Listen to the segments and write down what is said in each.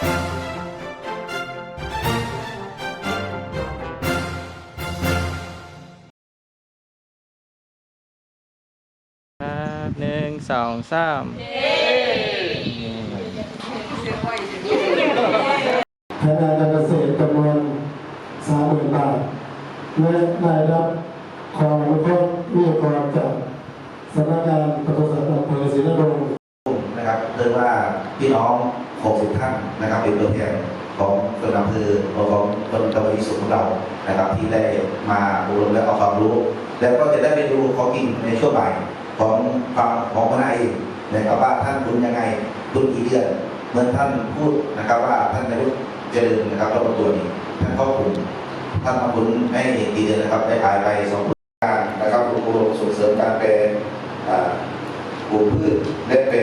ครับหนึ่งสองสามแนงานการเกษตรจำนวนสามหมื่นบาทและได้รับความอนุเคราะห์วิทยากรจากสำนักงานปศุสัตว์อำเภอศรีนรงค์นะครับ เรียกว่าพี่น้อง 60 ท่านนะครับ เป็นตัวแทนของส่วนอำเภอของคนตะวันสุขของเรานะครับ ที่ได้มาอบรมและเอาความรู้ แล้วก็จะได้ไปดูของจริงในช่วงบ่ายของความของคณะเองนะครับว่าท่านคุณยังไงคุณกี่เดือนเหมือนท่านพูดนะครับว่าท่านนายกเจริญนะครับรอบตัวนี้ท่านเข้าคุณท่านมาคุณให้กี่เดือนนะครับได้หายไปสองการนะครับอบรมส่งเสริมการแปลอ่าปลูกพืชและแปร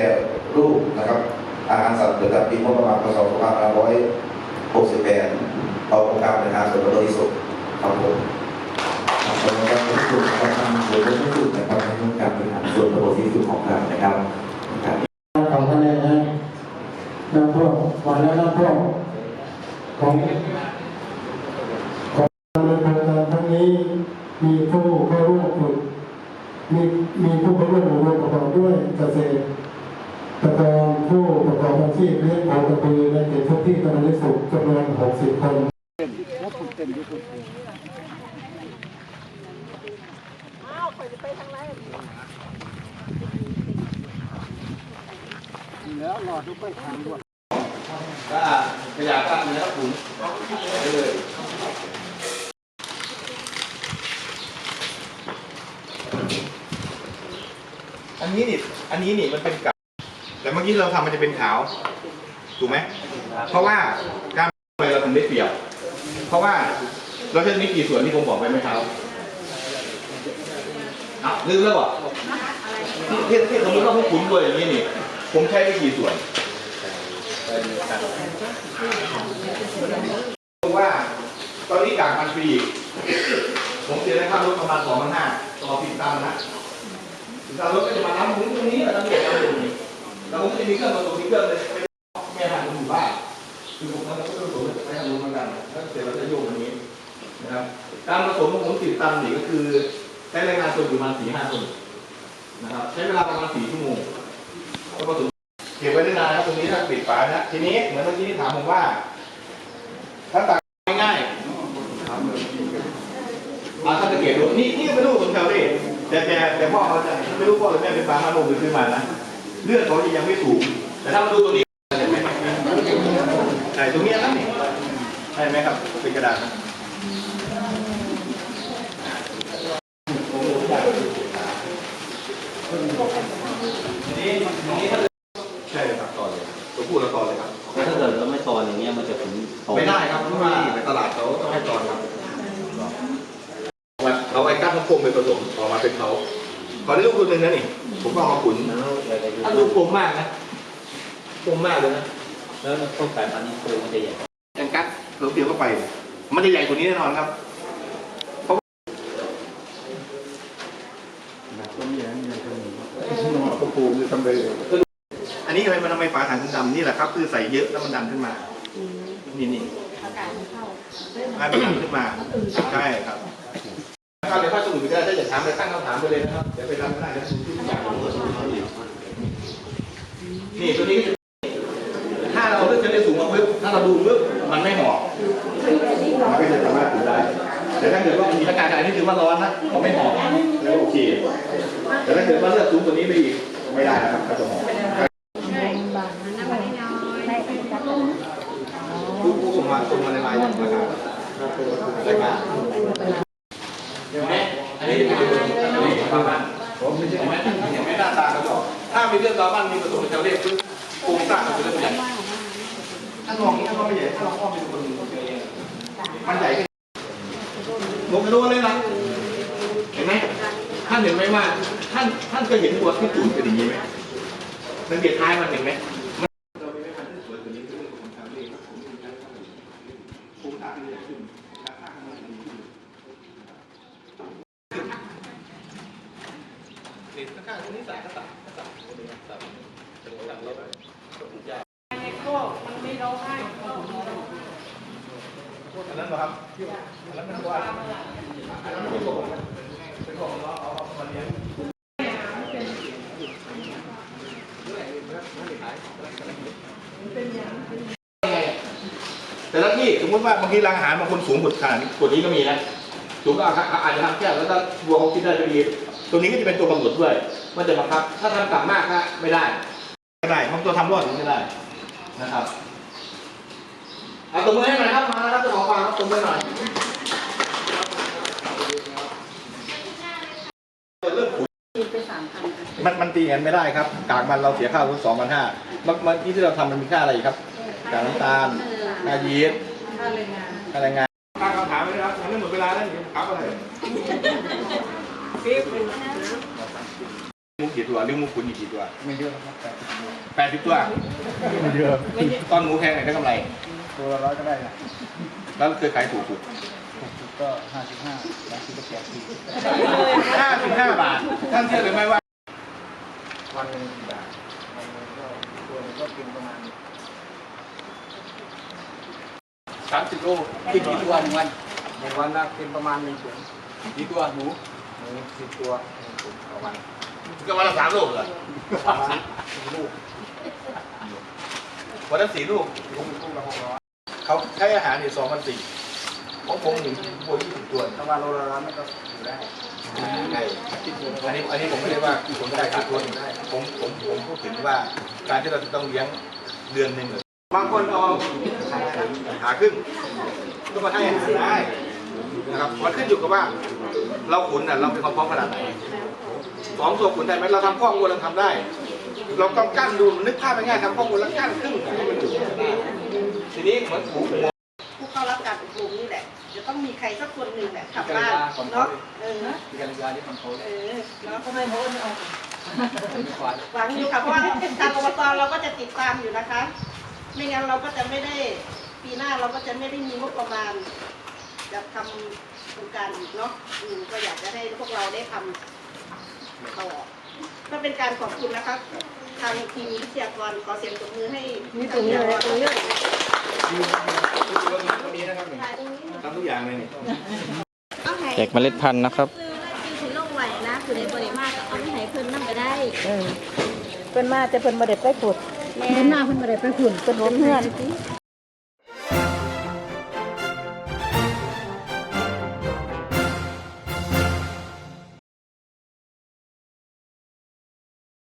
อาหารสัตว์ประจำปีงบประมาณพศ2568เอาองค์การบริหารส่วนตำบลที่สุดครับผมขอบคุณครับทุกคนนะครับทำโดยที่สุดนะครับในเรื่องการบริหารส่วนตำบลที่สุดของเรานะครับครับของท่านเองนะน้ำท่วมวันแล้วน้ำท่วมขอของ ประกอบอาชีพเลี้ยงโคกระบือในเขตพื้นที่ตำบลลิสุขจำนวน 60 คนก็ขยะกล้ามเนื้อขุนเลยอันนี้นี่ อันนี้นี่มันเป็นกับ แต่เมื่อกี้เราทำมันจะเป็นขาว ถูกไหม เพราะว่าการไปเราทำได้เปรียบ เพราะว่าเราจะมีกี่ส่วนที่ผมบอกไปเมื่อเช้าอะลืมแล้วเหรอที่ที่ที่สมมติว่าพวกคุณด้วยอย่างนี้นี่ ผมใช้ไปกี่ส่วนว่าตอนนี้กากมันฟรีอีกผมเสียได้ค่ารถประมาณสองพันห้าต่อผิดตามนะเรารถก็จะมาทำมุ้งตรงนี้มาทำเก็บเอาตรงนี้ แล้วผมก็จะมีเครื่องผสมมีเครื่องเลยแม่ทำอยู่บ้านคือผมทำแล้วก็ต้องผสมไปทำรู้เหมือนกันแล้วเสร็จเราจะโยกตรงนี้นะครับการผสมของผมสิบตันนี่ก็คือใช้แรงงานคนอยู่ประมาณสี่ห้าคนนะครับใช้เวลาประมาณสี่ชั่วโมงก็ผสมเก็บไว้ได้นานครับตรงนี้ถ้าปิดฝานะทีนี้เหมือนเมื่อกี้ที่ถามผมว่า ถ้าตักง่ายๆมาถ้าจะเก็บดูนี่นี่ไม่รู้ผมแถวนี้แต่แต่แต่พ่อเขาจะไม่รู้พ่อหรือแม่เป็นปลามาโนหรือซื้อมานะ เลือดเขายังไม่สูง แต่ถ้ามาดูตัวนี้ใช่ตรงเนี้ยครับนี่ใช่ไหมครับเป็นกระดาษนะใช่เลยครับต่อเลยตัวผู้เราต่อเลยครับแล้วถ้าเกิดเราไม่ตอนอย่างเงี้ยมันจะถึงโตไม่ได้ครับเพราะว่าในตลาดเขาต้องให้ตอนครับเอาไอ้ก้านมะพร้าวไปผสมออกมาเป็นเขา ขอได้ลูกตัวหนึ่งนะนี่ ผมก็เอามาขุนถ้าลูกกลมมากนะกลมมากเลยนะแล้วต้นสายพันธุ์นี้โตมันจะใหญ่อย่างกัดเราเตียวเข้าไป มันจะใหญ่กว่านี้แน่นอนครับอันนี้ทำไมมันทำไมฝาถังถึงดำนี่แหละครับ คือใส่เยอะแล้วมันดันขึ้นมา นี่นี่ให้มันดันขึ้นมา ใช่ครับ ครับเดี๋ยวถ้าสมุดก็ได้ถ้าจะถามไปตั้งคำถามไปเลยนะครับเดี๋ยวไปทำก็ได้เดี๋ยวผมที่อยากรู้นี่ตัวนี้ก็จะถ้าเราเลือกจะได้สูงมาปึ๊บถ้าเราดูปึ๊บมันไม่เหมาะมันก็จะสามารถถือได้ แต่ถ้าเกิดว่ามีอากาศอะไรที่ถือว่าร้อนนะมันไม่เหมาะแล้วโอเคแต่ถ้าเกิดว่าเลือกสูงกว่านี้ไปอีกไม่ได้นะครับก็จะเหมาะผู้ผู้ส่งมาส่งมาในไลน์นะครับรายการ เรื่องราวบ้านมีผสมกับชาเรียกคือโครงสร้างมันเป็นเรื่องใหญ่ถ้ามองนี้ถ้าลองไม่ใหญ่ถ้าลองอ้อมเป็นคนมันใหญ่ขึ้นลงไปดูเลยนะเห็นไหมท่านเห็นไหมว่า ท่านท่านก็เห็นตัวที่ตูนเป็นอย่างนี้ไหมสังเกตท้ายมันเห็นไหม นี่ข้างๆตรงนี้สายก็ตัดก็ตัดตรงนี้ตัดตรงนี้ตัดลบ ในครอบมันไม่ร้องไห้ เหรอ ครับอันนั้นเป็นวอันนั้นเป็นตัวเป็นของเราเอามาเลี้ยงแต่ละที่สมมติว่าบางทีร้านอาหารบางคนสูงกว่าขนาดนี้กว่านี้ก็มีนะสูงก็อาจจะทำแค่แล้วถ้าวัวเขากินได้ก็ดีตัวนี้ก็จะเป็นตัวกำหนดด้วยว่าจะบังคับ ถ้าทำต่ำมากก็ไม่ได้ ไม่ได้บางตัวทำรอดถึงไม่ได้นะครับ เอาตัวมือให้หน่อยครับมาแล้วครับเจ้าของฟาร์มครับตัวมือหน่อยเริ่มขุนมันมันตีกันไม่ได้ครับกากมันเราเสียค่าทุกสองพันห้าเมื่อเมื่อกี้ที่เราทำมันมีค่าอะไรอีกครับกากน้ำตาลค่ายีสต์ค่าแรงงานค่าแรงงานตั้งคำถามไว้นะครับยังไม่หมดเวลาแล้วเดี๋ยวถามอะไรมุกกี่ตัวหรือมุกขุนอีกกี่ตัวไม่เยอะครับแต่แปดสิบตัวไม่เยอะตอนหมูแพงไหนได้กำไร ตัวละร้อยก็ได้นะแล้วเคยขายถูกสุดถูกสุดก็ห้าสิบห้าบางทีก็แปดสิบห้าสิบห้าบาท ท่านเชื่อหรือไม่ว่า วันหนึ่งกี่บาทวันหนึ่งก็ตัวหนึงก็กินประมาณสามสิบโลกินกี่ตัวหนึ่งวันหนึ่งวันละกินประมาณหนึ่งถุงกี่ตัวหมูหมูสิบตัวหนึ่งถุงต่อวันก็วันละสามลูกเหรอประมาณสี่ลูกวันละสี่ลูกลูกลูกละหกร้อย เขาใช้อาหารอยู่สองพันสี่ของผมหนึ่งวัวยี่สิบตัวถ้าว่าโลละล้านมันก็อยู่ได้ใช่อันนี้อันนี้ผมไม่ได้ว่าผมไม่ได้ขาดทุนผมผมผมพูดถึงว่าการที่เราจะต้องเลี้ยงเดือนหนึ่งบางคนเอาหาครึ่งก็มาให้อาหารได้นะครับมันขึ้นอยู่กับว่า เราขุนน่ะเราเป็นความพร้อมขนาดไหนสองตัวขุนได้ไหมเราทำข้อมูลเราทำได้ เราต้องกั้นดูนึกภาพง่ายๆทำข้อมูลแล้วกั้นครึ่งให้มันอยู่ได้ ทีนี้เหมือนหมูผู้เข้ารับการอบรมนี่แหละ จะต้องมีใครสักคนหนึ่งแหละขับบ้านเนาะเออที่การยาที่มันเขาเออเนาะทำไมโมนเอาไม่ควายหวังอยู่ค่ะเพราะว่าทางอบตเราก็จะติดตามอยู่นะคะ ไม่งั้นเราก็จะไม่ได้ปีหน้าเราก็จะไม่ได้มีงบประมาณจะทำโครงการอีกเนาะอืมก็อยากจะให้พวกเราได้ทำต่อก็เป็นการขอบคุณนะคะทางทีมวิทยากรขอเสียงตบมือให้นี่ตรงนี้เลยตรงนี้ตรงนี้นะครับ ทำทุกอย่างเลยนี่แจกเมล็ดพันธุ์นะครับคือถ้ากินถึงโรคไหวนะคือในบริมาตรก็เอาไปให้เพิ่นนั่งไปได้เพิ่นมาแต่เพิ่นบ่ได้ไปขุดแม่หน้าเพิ่นบ่ได้ไปขุนเพิ่นเพื่อน